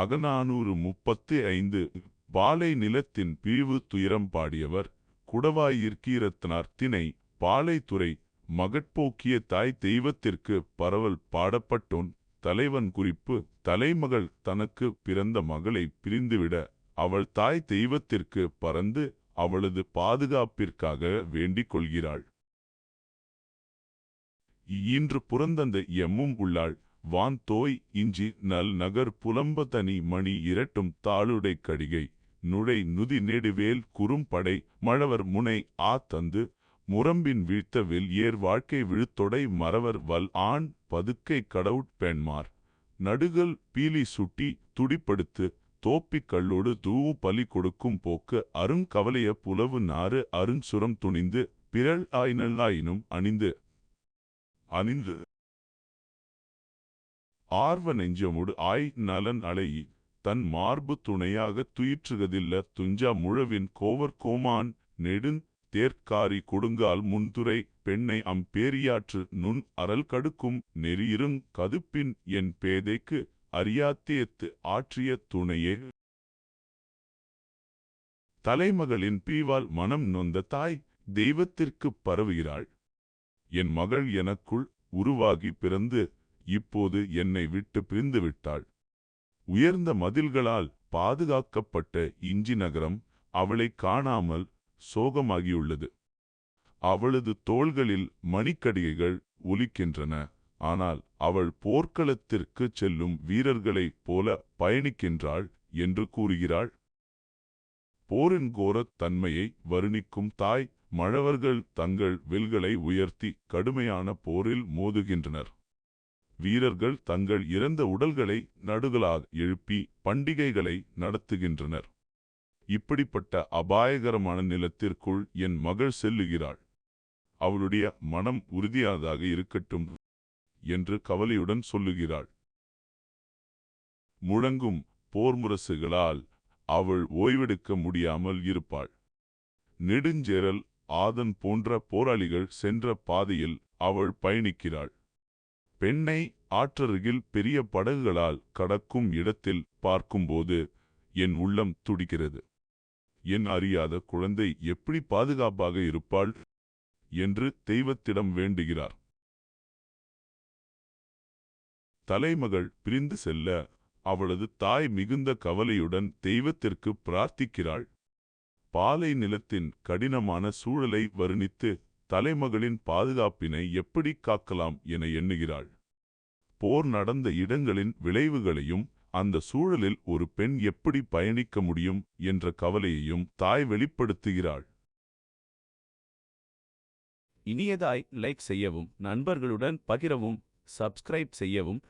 அகநானூறு முப்பத்து ஐந்து பாலை நிலத்தின் பிரிவு துயரம் பாடியவர் குடவாயிற்கீரத்தனார் திணை பாலைத்துறை மகட்போக்கிய தாய் தெய்வத்திற்கு பரவல் பாடப்பட்டோன் தலைவன் குறிப்பு தலைமகள் தனக்கு பிறந்த மகளை பிரிந்துவிட அவள் தாய் தெய்வத்திற்கு பறந்து அவளது பாதுகாப்பிற்காக வேண்டிக் கொள்கிறாள். இன்று புறந்தந்த எம்மும் உள்ளாள். வான் தோய் இஞ்சி நல் நகர் புலம்பதனி மணி இரட்டும் தாளுடை கடிகை. நுழை நுதி நெடுவேல் குறும்படை மழவர் முனை ஆ தந்து. முரம்பின் வீழ்த்தவில் ஏர் வாழ்க்கை விழுத்தொடை மறவர் வல் ஆண் பதுக்கை கடவுட் பெண்மார். நடுகள் பீலி சுட்டி துடிப்படுத்து தோப்பிக் கல்லோடு தூவு பலி கொடுக்கும் போக்கு அருங்கவலைய புலவு நாறு அருஞ்சுரம் துணிந்து. பிறள் ஆயினல்லாயினும் அணிந்து. அணிந்து. ஆர்வ நெஞ்சமுடு ஆய் நலன் அலையி தன் மார்பு துணையாகத் துயிற்றுகதில்ல துஞ்சா முழவின் கோவர் கோமான் நெடுந் தேர்க்காரி கொடுங்கால் முன்துறை பெண்ணை அம்பேரியாற்று நுண் அரல் கடுக்கும் நெறியிருங் கதுப்பின் என் பேதைக்கு அறியாத்தியத்து ஆற்றிய துணையே. தலைமகளின் பீவால் மனம் நொந்த தாய் தெய்வத்திற்குப் பரவுகிறாள். என் மகள் எனக்குள் உருவாகி பிறந்து இப்போது என்னை விட்டு பிரிந்துவிட்டாள். உயர்ந்த மதில்களால் பாதுகாக்கப்பட்ட இஞ்சி நகரம் அவளைக் காணாமல் சோகமாகியுள்ளது. அவளது தோள்களில் மணிக்கடிகைகள் ஒலிக்கின்றன ஆனால் அவள் போர்க்களத்திற்குச் செல்லும் வீரர்களைப் போல பயணிக்கின்றாள் என்று கூறுகிறாள். போரின் கோரத் தன்மையை வருணிக்கும் தாய் மழவர்கள் தங்கள் வில்களை உயர்த்தி கடுமையான போரில் மோதுகின்றனர். வீரர்கள் தங்கள் இறந்த உடல்களை நடுகளாக எழுப்பி பண்டிகைகளை நடத்துகின்றனர். இப்படிப்பட்ட அபாயகரமான நிலத்திற்குள் என் மகள் செல்லுகிறாள். அவளுடைய மனம் உறுதியானதாக இருக்கட்டும் என்று கவலையுடன் சொல்லுகிறாள். முழங்கும் போர்முரசுகளால் அவள் ஓய்வெடுக்க முடியாமல் இருப்பாள். நெடுஞ்சேரல் ஆதன் போன்ற போராளிகள் சென்ற பாதையில் அவள் பயணிக்கிறாள். பெண்ணை ஆற்றருகில் பெரிய படகுகளால் கடக்கும் இடத்தில் பார்க்கும்போது என் உள்ளம் துடிக்கிறது. என் அறியாத குழந்தை எப்படி பாதுகாப்பாக இருப்பாள் என்று தெய்வத்திடம் வேண்டுகிறார். தலைமகள் பிரிந்து செல்ல அவளது தாய் மிகுந்த கவலையுடன் தெய்வத்திற்கு பிரார்த்திக்கிறாள். பாலை நிலத்தின் கடினமான சூழலை வருணித்து தலைமகளின் பாதுகாப்பினை எப்படி காக்கலாம் என எண்ணுகிறாள். போர் நடந்த இடங்களின் விளைவுகளையும் அந்த சூழலில் ஒரு பெண் எப்படி பயணிக்க முடியும் என்ற கவலையையும் தாய் வெளிப்படுத்துகிறாள். இனியதாய் லைக் செய்யவும் நண்பர்களுடன் பகிரவும் சப்ஸ்கிரைப் செய்யவும்